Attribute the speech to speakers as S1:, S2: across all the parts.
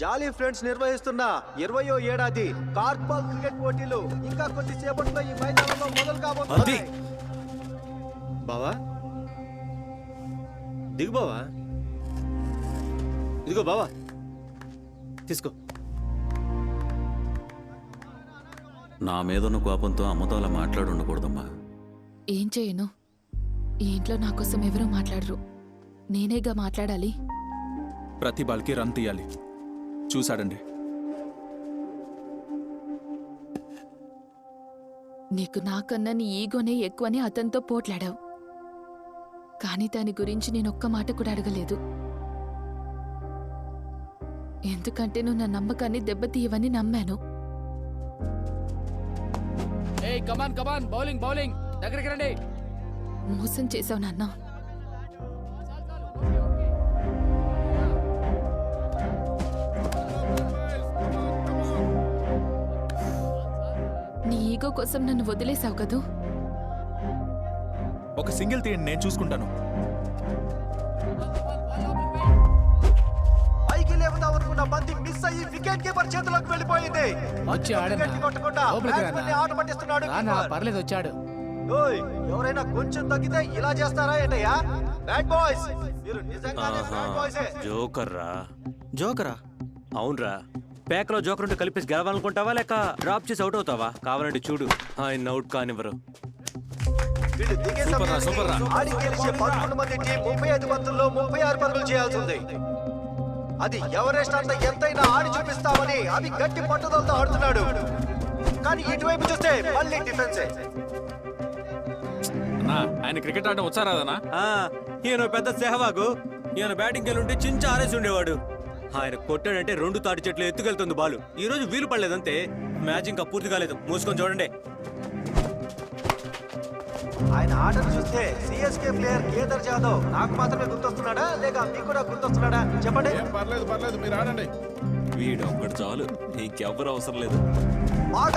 S1: Jolly friends నిర్వహిస్తున్న ఇరవయో ఏడాది కార్క్బాల్ క్రికెట్ పోటీలు ఇంకా కొద్దిసేపట్లో ఈ మైదానంలో మొదలు కాబోతుంది
S2: బావా? దిగు బావా. ఇదిగో బావా. తీసుకో.
S3: నా మీదున్న కోపంతో అమ్మతో అలా మాట్లాడి ఉండకూడదమ్మా.
S4: ఏం చేయను? ఈ ఇంట్లో నా కోసం ఎవరూ మాట్లాడరు. నేనేగా మాట్లాడాలి?
S5: ప్రతి బాల్కి రన్ తీయాలి. చూశాడండి.
S4: నీకు నాకన్నా నీ ఈగోనే ఎక్కువని అతనితో పోట్లాడావు. కానీ దాని గురించి నేను ఒక్క మాట కూడా అడగలేదు. ఎందుకంటే నువ్వు నా నమ్మకాన్ని దెబ్బతీయవని నమ్మాను.
S6: ఏయ్ కమాన్ కమాన్ బౌలింగ్ బౌలింగ్ దగ్గరికి రండి.
S4: మోసం చేసావు నాన్న. ఈగో కోసం నన్ను వదిలేసావు కదూ?
S5: ఒక సింగిల్ తీయండి నేను చూసుకుంటాను.
S1: పైకి లేపుదాం అనుకున్న బంతి మిస్ అయ్యి వికెట్ కీపర్ చేతిలోకి వెళ్ళిపోయింది.
S6: వచ్చి.
S1: వికెట్ కొట్టకుండా
S6: లోపలికి
S1: batsman ని
S6: రానా?
S1: ఆట పట్టిస్తున్నాడు
S6: రానా?
S1: keeper.
S6: పర్లేదు వచ్చాడు.
S1: ఓయ్, ఎవరైనా కొంచెం తగ్గితే ఇలా చేస్తారా ఏంటయ్యా? బ్యాడ్ బాయ్స్ మీరు నిజంగానే బ్యాడ్ బాయ్సే
S3: జోకర్ రా
S2: జోకరా?
S3: అవునరా. పేకలో జోకర్ ఉంటే కలిపేసి గెలవాలనుకుంటావా లేక డ్రాప్ చేసి అవుట్ అవుతావా? కావాలంటే చూడు. ఆయన అవుట్ కానివ్వరు.
S1: సమయానికి ఆడి గెలిచే పదకొండు మంది టీం ముప్పై ఐదు బంతుల్లో ముప్పై ఆరు పరుగులు చేయాల్సి ఉంది అది ఎవరెస్ట్ అంత ఎంతైనా ఆడి చూపిస్తామని అవి గట్టి పట్టుదలతో ఆడుతున్నాడు. కానీ ఇటువైపు చూస్తే మళ్ళీ డిఫెన్సే.
S5: అన్నా ఆయన క్రికెట్ ఆడడం వచ్చారాదనా
S3: ఆ, ఈయన పెద్ద సెహవాగు. ఈయన బ్యాటింగ్ వెళ్ళుంటే చించి ఆరేసి ఉండేవాడు. ఆయన కొట్టాడంటే రెండు తాటి చెట్లు ఎత్తుకెళ్తుంది బాలు. ఈ రోజు వీలు పడలేదంతే. మ్యాచ్ ఇంకా పూర్తి కాలేదు. మూసుకొని చూడండి.
S1: ఆయన ఆటను చూస్తే సిఎస్కే ప్లేయర్ కేదర్ జాదవ్ నాకు మాత్రమే గుర్తొస్తున్నాడా? లేక మీకు కూడా గుర్తొస్తున్నాడా? చెప్పండి.
S7: పర్లేదు పర్లేదు. మీరు ఆడండి.
S3: వీడు ఒక్కడు చాలు. ఇంకెవ్వరు అవసరం లేదు.
S1: బాగా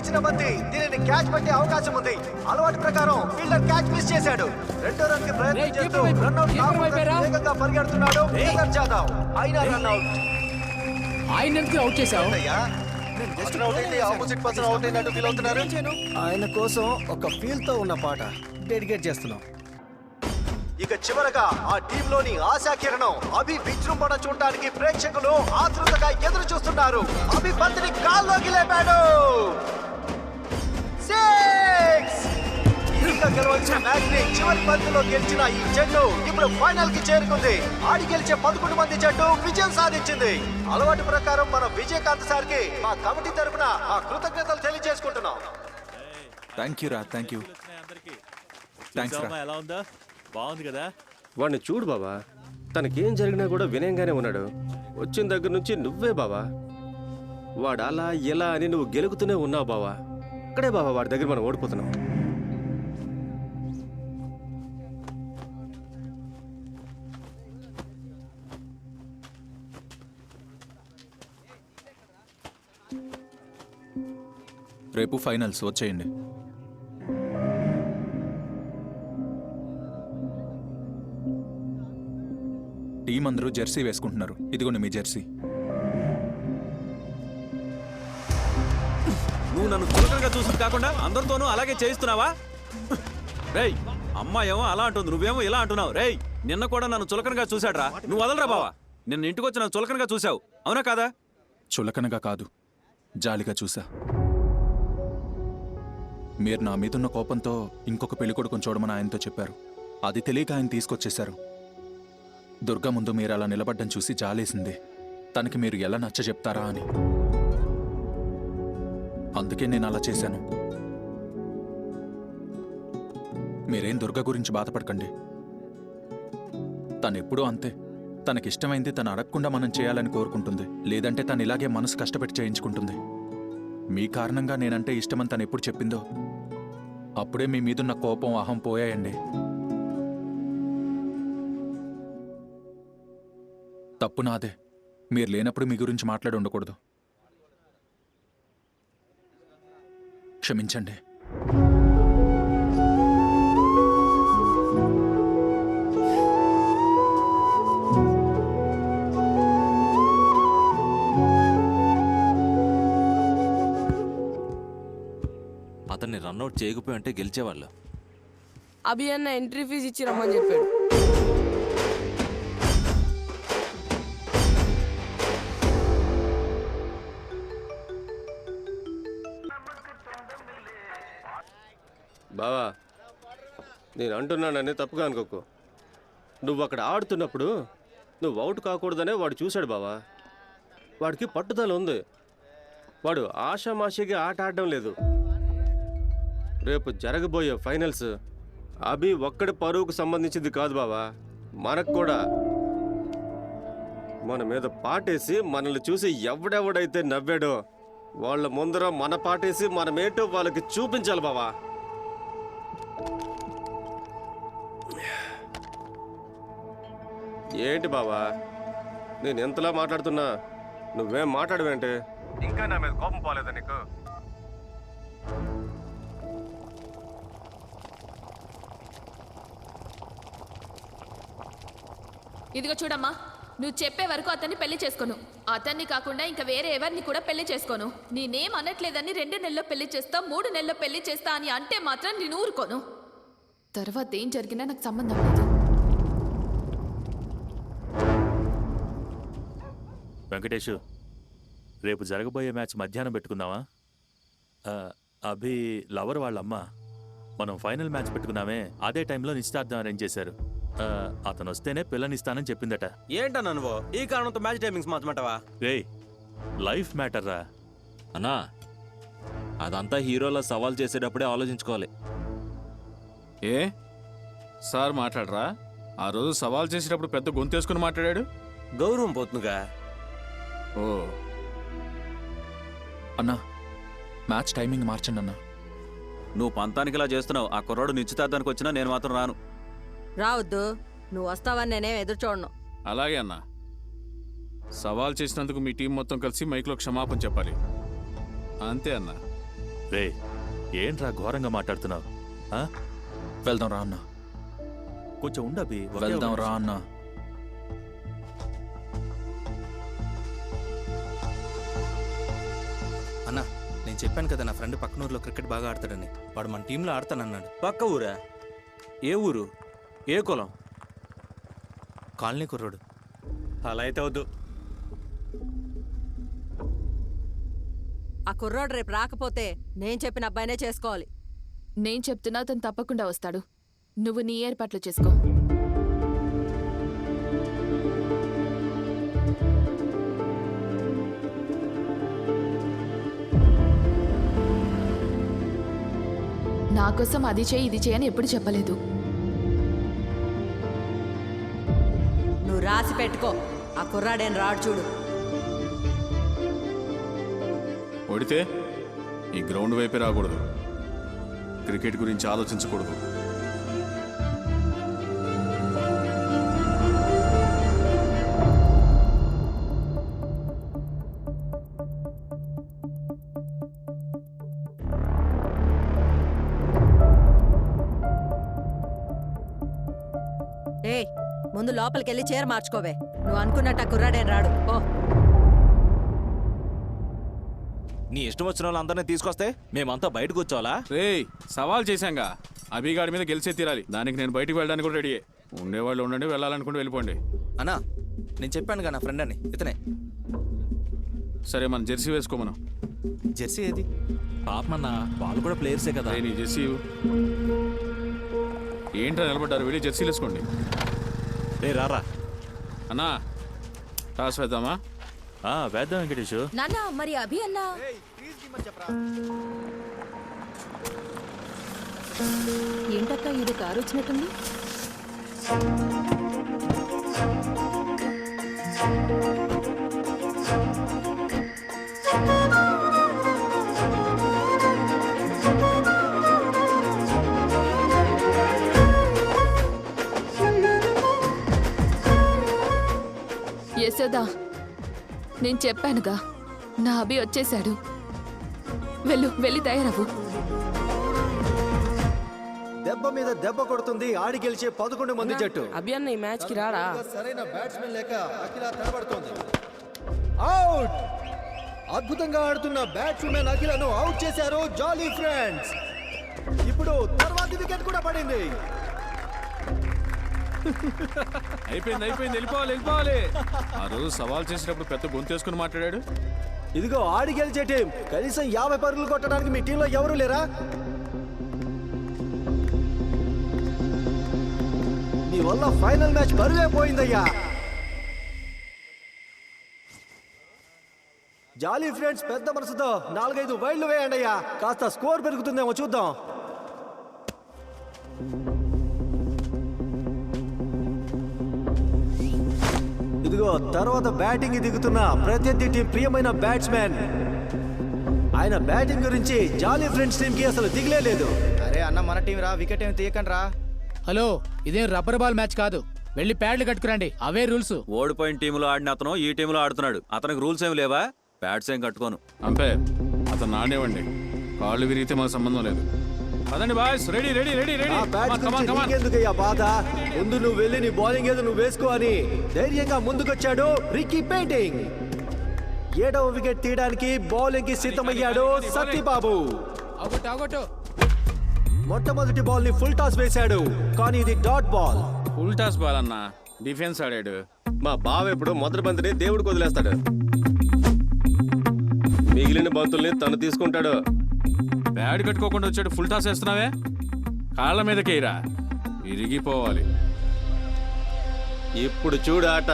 S1: లేచిన బంతి దీనిని క్యాచ్ పట్టే అవకాశం ఉంది. అలవాటు ప్రకారం ఫీల్డర్ క్యాచ్ మిస్ చేశాడు. రెండో రన్కి ప్రయత్నం
S6: రేయ్,
S1: చేస్తూ రన్అట్? వేగంగా పరిగెడుతున్నాడు కేదర్ జాదవ్. అయినా రన్అట్
S6: ఆయన ఎందుకు అవుట్ చేసావు
S1: అతను అవుట్ అయితే ఆపోజిట్ పర్సన్ అవుట్ అయినట్టు ఫీల్ అవుతున్నారు?
S2: ఆయన కోసం ఒక ఫీల్తో ఉన్న పాట డెడికేట్ చేస్తున్నాం.
S1: ఇక చివరగా ఆ టీమ్లోని ఆశా కిరణం అభి విజృంభణ చూడటానికి ప్రేక్షకులు ఆతృతగా ఎదురు చూస్తున్నారు. అభి బంతిని గాల్లోకి లేపాడు. గెలవాల్సిన మ్యాచ్ని చివరి బంతిలో గెలిచిన ఈ జట్టు ఇప్పుడు ఫైనల్కి చేరుకుంది. ఆడి గెలిచే పదకొండు మంది జట్టు విజయం సాధించింది. అలవాటు ప్రకారం మన విజయకాంత్ సార్కి మా కమిటీ తరపున మా కృతజ్ఞతలు తెలియజేసుకుంటున్నాం.
S5: థ్యాంక్ యూ రా థ్యాంక్ యూ థ్యాంక్స్ రా.
S3: ఎలా ఉందా? బాగుంది కదా?
S2: వాడిని చూడు బావా. తనకేం జరిగినా కూడా వినయంగానే ఉన్నాడు. వచ్చిన దగ్గర నుంచి నువ్వే బావా. వాడు అలా ఇలా అని నువ్వు గెలుగుతూనే ఉన్నావు బావా. ఇక్కడే బావా వాడి దగ్గర మనం ఓడిపోతున్నాం.
S5: రేపు ఫైనల్స్ వచ్చేయండి. టీం అందరూ జెర్సీ వేసుకుంటున్నారు. ఇదిగోండి మీ జెర్సీ.
S3: నువ్వు నన్ను చులకనగా చూసింది కాకుండా అందరితోనూ అలాగే చేయిస్తున్నావా? రేయ్ అమ్మాయేమో అలా అంటుంది నువ్వేమో ఇలా అంటున్నావు. రేయ్ నిన్న కూడా నన్ను చులకనగా చూశాడ్రా. నువ్వు వదలరా బావా? నిన్న ఇంటికి వచ్చి నన్ను చులకనగా చూశావు. అవునా కాదా?
S5: చులకనగా కాదు జాలిగా చూసా మీరు నా మీదున్న కోపంతో ఇంకొక పెళ్ళి కొడుకుని చూడమని ఆయనతో చెప్పారు. అది తెలియక ఆయన తీసుకొచ్చేశారు. దుర్గ ముందు మీరు అలా నిలబడ్డం చూసి జాలేసింది. తనకి మీరు ఎలా నచ్చ చెప్తారా అని. అందుకే నేను అలా చేశాను. మీరేం దుర్గ గురించి బాధపడకండి. తనెప్పుడూ అంతే. తనకిష్టమైంది తను అడగకుండా మనం చేయాలని కోరుకుంటుంది. లేదంటే తను ఇలాగే మనసు కష్టపెట్టి చేయించుకుంటుంది. మీ కారణంగా నేనంటే ఇష్టమని తను ఎప్పుడు చెప్పిందో? అప్పుడే మీ మీదున్న కోపం అహం పోయాయండి. తప్పు నాదే. మీరు లేనప్పుడు మీ గురించి మాట్లాడి ఉండకూడదు. క్షమించండి.
S7: అతన్ని రన్అట్ చేయకపోయి అంటే గెలిచేవాళ్ళు.
S8: అభియన్న ఎంట్రీ ఫీజు ఇచ్చి రమ్మని చెప్పాడు.
S2: నేను అంటున్నానని తప్పుగా అనుకోకు. నువ్వు అక్కడ ఆడుతున్నప్పుడు నువ్వు అవుట్ కాకూడదనే వాడు చూశాడు బావా. వాడికి పట్టుదల ఉంది. వాడు ఆషామాషిగా ఆట ఆడడం లేదు. రేపు జరగబోయే ఫైనల్స్ అభి ఒక్కడి పరువుకు సంబంధించింది కాదు బావా. మనకు కూడా. మన మీద పాటేసి మనల్ని చూసి ఎవడెవడైతే నవ్వాడో వాళ్ళ ముందర మన పాటేసి మనమేటో వాళ్ళకి చూపించాలి బావా. ఏంటి బావా? నేను ఎంతలా మాట్లాడుతున్నా? నువ్వేం మాట్లాడవేంటి? ఇంకా నా మీద కోపం పోలేదా నీకు?
S4: ఇదిగో చూడమ్మా నువ్వు చెప్పే వరకు అతన్ని పెళ్ళి చేసుకోను. అతన్ని కాకుండా ఇంకా వేరే ఎవరిని కూడా పెళ్ళి చేసుకోను. నేనేం అనట్లేదని రెండు నెలల్లో పెళ్ళి చేస్తా మూడు నెలల్లో పెళ్ళి చేస్తా అని అంటే మాత్రం నేను ఊరుకోను. తర్వాత ఏం జరిగినా నాకు సంబంధం
S9: వెంకటేష్ రేపు జరగబోయే మ్యాచ్ మధ్యాహ్నం పెట్టుకుందామా? అభి లవర్ వాళ్ళమ్మ మనం ఫైనల్ మ్యాచ్ పెట్టుకుందామే అదే టైంలో నిశ్చితార్థం అరేంజ్ చేశారు. ఆ, అతను వస్తేనే పిల్లనిస్తానని చెప్పిందట.
S3: ఏంటన్నా నువ్వు ఈ కారణంతో మ్యాచ్ టైమింగ్స్ మార్చమంటావా?
S9: రే లైఫ్ మ్యాటర్ రా.
S7: అన్నా అదంతా హీరోలా సవాల్ చేసేటప్పుడే ఆలోచించుకోవాలి.
S10: ఏ? సార్ మాట్లాడరా? ఆ రోజు సవాల్ చేసేటప్పుడు పెద్ద గొంతేసుకుని మాట్లాడాడు?
S3: గౌరవం పోతుందిగా.
S10: ఓ.
S5: అన్నా మ్యాచ్ టైమింగ్ మార్చండి అన్నా.
S3: నువ్వు పంతానికి ఇలా చేస్తున్నావు. ఆ కుర్రాడు నిశ్చితార్థానికి వచ్చినా నేను మాత్రం రాను.
S8: రావద్దు. నువ్వు వస్తావని నేనేం ఎదురు చూడను.
S10: అలాగే అన్న. సవాల్ చేసినందుకు మీ టీం మొత్తం కలిసి మైక్లో క్షమాపణ చెప్పాలి. అంతే అన్న.
S9: రే ఏంట్రా ఘోరంగా మాట్లాడుతున్నావు?
S5: వెళ్దాం రా అన్నా.
S9: కొంచెం ఉండబి
S5: వెళ్దాం రా అన్నా.
S11: చెప్పాను కదా నా ఫ్రెండ్ పక్కన ఊర్లో క్రికెట్ బాగా ఆడతాడని. వాడు మన టీంలో ఆడతానన్నాడు.
S3: పక్క ఊరా? ఏ ఊరు? ఏ కులం?
S11: కాలనీ కుర్రోడు.
S3: అలా అయితే వద్దు.
S8: ఆ కుర్రోడు రేపు రాకపోతే నేను చెప్పిన అబ్బాయినే చేసుకోవాలి.
S4: నేను చెప్తున్నా అతను తప్పకుండా వస్తాడు. నువ్వు నీ ఏర్పాట్లు చేసుకో. కోసం అది చేయి ఇది చేయని ఎప్పుడు చెప్పలేదు.
S8: నువ్వు రాసి పెట్టుకో. ఆ కుర్రాడేం రాడు చూడు.
S10: ఓడితే ఈ గ్రౌండ్ వైపే రాకూడదు. క్రికెట్ గురించి ఆలోచించకూడదు.
S8: లోపలికెళ్ళి చీర మార్చుకోవే. నువ్వు అనుకున్నట్టు ఆ కుర్రాడేం రాడు. ఓ
S7: నీ ఇష్టం వచ్చిన వాళ్ళందరినీ తీసుకొస్తే మేమంతా బయటకు వచ్చావాలా?
S10: రేయ్ సవాల్ చేశాంగా. అభిగాడి మీద గెలిచే తీరాలి. దానికి నేను బయటికి వెళ్ళడానికి కూడా రెడీ ఉండేవాళ్ళు ఉండండి వెళ్ళాలనుకుంటే వెళ్ళిపోండి.
S11: అన్నా నేను చెప్పాను కదా నా ఫ్రెండ్ అని. ఇతనే.
S10: సరే మనం జెర్సీ వేసుకోమను
S11: జెర్సీ ఏది?
S7: పాపమన్నా వాళ్ళు కూడా ప్లేయర్సే కదా.
S10: నీ జెర్సీ. ఏంట్రా నిలబడ్డారు? వెళ్ళి జెర్సీలు వేసుకోండి.
S7: రే రారా
S10: అన్నా టాస్ వేద్దామా?
S9: ఆ, వేద్దాం వెంకటేష్.
S8: నాన్న మరి అభి అన్నా? ఏంటక్క ఇది కారు వచ్చినట్టుంది?
S4: యశోదా నేను చెప్పానుగా నా అభి వచ్చేశాడు. వెళ్ళు వెళ్ళి తయారవ్వు.
S1: దెబ్బ మీద దెబ్బ కొడుతుంది ఆడి గెలిచే పదకొండు మంది జట్టు.
S8: అభి అన్న ఈ మ్యాచ్కి రాడా
S1: సరైన బ్యాట్స్మెన్ లేక అఖిల తడబడుతోంది. అవుట్ అద్భుతంగా ఆడుతున్న బ్యాట్స్మెన్ అఖిలను అవుట్ చేశారు జాలీ ఫ్రెండ్స్. ఇప్పుడు తర్వాతి వికెట్ కూడా పడింది.
S10: అయిపోయింది అయిపోయింది. వెళ్ళిపోవాలి వెళ్ళిపోవాలి. ఆ రోజు సవాల్ చేసినప్పుడు పెద్ద గొంతేసుకుని మాట్లాడాడు.
S1: ఇదిగో ఆడి గెలిచే టీం. కనీసం యాభై పరుగులు కొట్టడానికి మీ టీంలో ఎవరు లేరా? నీ వల్ల ఫైనల్ మ్యాచ్ బరువే పోయిందయ్యా. జాలీ ఫ్రెండ్స్ పెద్ద మనసుతో నాలుగైదు వైళ్ళు వేయండి అయ్యా కాస్త స్కోర్ పెరుగుతుందేమో చూద్దాం. ఇదిగో తర్వాత బ్యాటింగ్ దిగుతున్న ప్రత్యర్థి టీం ప్రియమైన బ్యాట్స్మెన్. ఆయన బ్యాటింగ్ గురించి జాలీ ఫ్రెండ్స్ టీం కి అసలు దిగులే లేదు
S11: అరే అన్న మన టీం రా వికెట్ ఏమి తీయకండి రా
S6: హలో ఇదేం రబ్బర్ బాల్ మ్యాచ్ కాదు. వెళ్ళి ప్యాడ్లు కట్టుకురండి అవే రూల్స్.
S3: ఓడిపోయిన టీంలో ఆడిన అతను ఈ టీంలో ఆడుతున్నాడు. అతనికి రూల్స్ ఏమి లేవా? బ్యాట్స్ ఏం కట్టుకోను.
S10: అంపే అతను నానేవండి కాళ్ళు విరిగితే మాకు సంబంధం లేదు. అదండి boys ready ready ready ready.
S1: నీకెందుకయ్యా బాధ? ముందు నువ్వు వెళ్ళి నీ బౌలింగ్ ఏదో నువ్వు వేసుకో అని ధైర్యంగా ముందుకొచ్చాడు రిక్కీ పెయింటింగ్ ఏడవ వికెట్ తీయడానికి బౌలింగ్కి సిద్ధమయ్యాడు సత్యబాబు. మొట్టమొదటి బాల్ని ఫుల్ టాస్ వేశాడు కానీ ఇది dot ball
S10: full toss ball అన్న డిఫెన్స్ ఆడాడు.
S2: మా బావ ఎప్పుడు మొదటి బంతిని దేవుడికి వదిలేస్తాడు. మిగిలిన బంతుల్ని తను తీసుకుంటాడు.
S10: బ్యాడ్ కట్టుకోకుండా వచ్చాడు ఫుల్ టాస్ వేస్తున్నావే? కాళ్ళ మీదకేయరా విరిగిపోవాలి.
S2: ఇప్పుడు చూడు ఆట.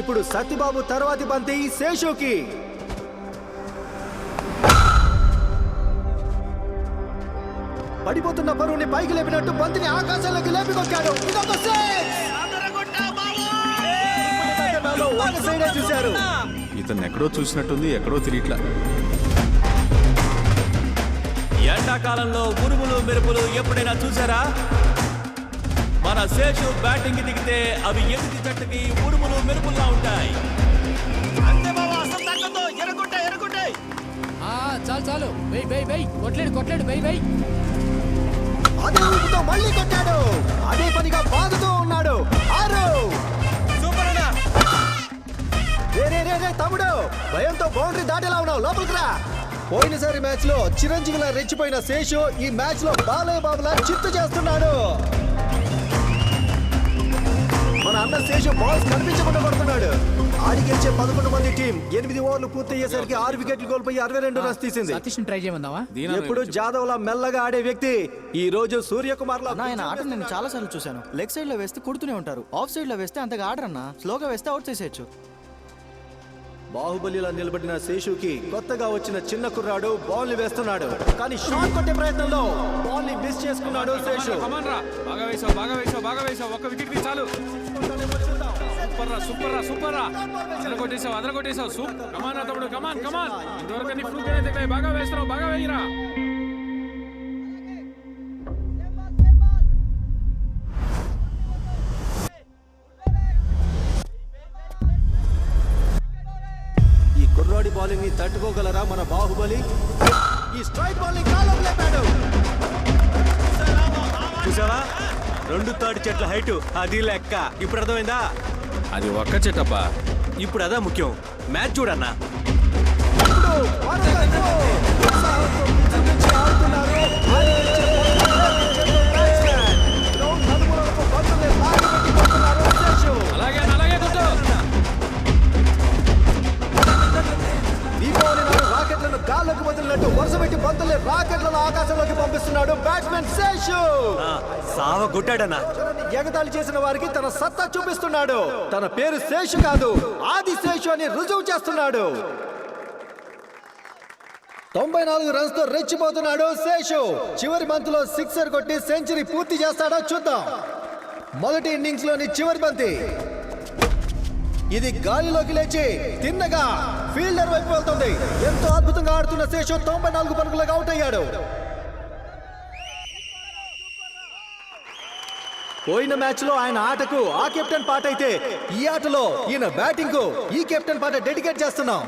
S1: ఇప్పుడు సత్యబాబు తర్వాతి బంతి శేషుకి. పడిపోతున్న పరువుని పైకి లేపినట్టు బంతిని ఆకాశంలోకి లేపికొచ్చాడు. ఇదొక చూశారు.
S10: ఇతను ఎక్కడో చూసినట్టుంది ఎక్కడో తిరిగిట్లా.
S7: ఎండాకాలంలో ఉరుములు మెరుపులు ఎప్పుడైనా చూసారా మన శేషు బ్యాటింగ్ దిగితే అవి ఎదుటి జట్టుకి ఉరుములు మెరుపుల్లా ఉంటాయి.
S6: ఆ, చాలు చాలు. వెయ్ వెయ్ వెయ్. కొట్లేడు కొట్లేడు. వెయ్ వెయ్.
S1: అదే ఊపుతో మళ్ళీ కొట్టాడు. అదే పనిగా బాగుతూ ఉన్నాడు. ఆరు. రే, రే, రే, రే, తమ్ముడు. భయంతో బౌండరీ దాటేలా ఉన్నావు. లోపలికి రా. పోయినసారి మ్యాచ్లో చిరంజీవిలా రెచ్చిపోయిన శేషు ఈ మ్యాచ్లో బాలయ్య బాబులా చిత్తు చేస్తున్నాడు. మన అన్న శేషు బాల్స్ కనిపించకుండా కొడుతున్నాడు ఆడి గెలిచే పదకొండు మంది టీం ఎనిమిది ఓవర్లు పూర్తయ్యేసరికి ఆరు వికెట్లు కోల్పోయి అరవై రెండు రన్స్ తీసింది.
S6: సతీష్ ట్రై చేయమందావా
S1: ఎప్పుడు జాదవ్ లా మెల్లగా ఆడే వ్యక్తి ఈ రోజు సూర్యకుమార్ లా
S11: ఆయన ఆట నేను చాలా సార్లు చూశాను. లెగ్ సైడ్లో వేస్తే కుడుతూనే ఉంటారు. ఆఫ్ సైడ్లో వేస్తే అంతగా ఆడరన్నా. స్లోగా వేస్తే అవుట్ చేసేయచ్చు.
S1: బాహుబలిలా నిలబడిన శేషుకి కొత్తగా వచ్చిన చిన్న కుర్రాడు బాల్ని వేస్తున్నాడు. కానీ షాట్ కొట్టే ప్రయత్నంలో బాల్ని మిస్ చేసుకున్నాడు శేషు.
S10: బాగా వేసావు బాగా వేసావు బాగా వేసావు. ఒక్క వికెట్కి చాలు. సూపర్ రా సూపర్ రా సూపర్ రా. అదరగొట్టేసావు అదరగొట్టేసావు సూప్ కమాన్ తమ్ముడు కమాన్ కమాన్ ఇంతవరకు అన్ని ఫ్లూక్ తగిలాయి. బాగా వేస్తున్నావు బాగా వేయరా.
S1: తట్టుకోగలరా మన బాహుబలి? ఈ స్ట్రైక్ బాల్ని కాలం లేపాడు.
S7: చూసావా? రెండు తాటి చెట్ల హైట్ అది లెక్క. ఇప్పుడు అర్థమైందా?
S10: అది ఒక్క చెట్టప్పా
S7: ఇప్పుడు అదా ముఖ్యం. మ్యాచ్ చూడన్నా. సావ
S1: ఎగతాళి చేసిన వారికి తన సత్తా చూపిస్తున్నాడు. తన పేరు శేషు కాదు ఆది శేషు అని రుజువు చేస్తున్నాడు. తొంభై నాలుగు రన్స్తో రెచ్చిపోతున్నాడు శేషు. చివరి బంత్లో సిక్సర్ కొట్టి సెంచరీ పూర్తి చేస్తాడో చూద్దాం. మొదటి ఇన్నింగ్స్లోని చివరి బంతి. ఇది గాలిలోకి లేచి తిన్నగా ఫీల్డర్ వైపు వెళ్తుంది. ఎంతో అద్భుతంగా ఆడుతున్న శేషు తొంభై నాలుగు పరుగులకు అవుట్ అయ్యాడు. పోయిన మ్యాచ్లో ఆయన ఆటకు ఆ కెప్టెన్ పాట అయితే ఈ ఆటలో ఈయన బ్యాటింగ్కు ఈ కెప్టెన్ పాట డెడికేట్ చేస్తున్నాం.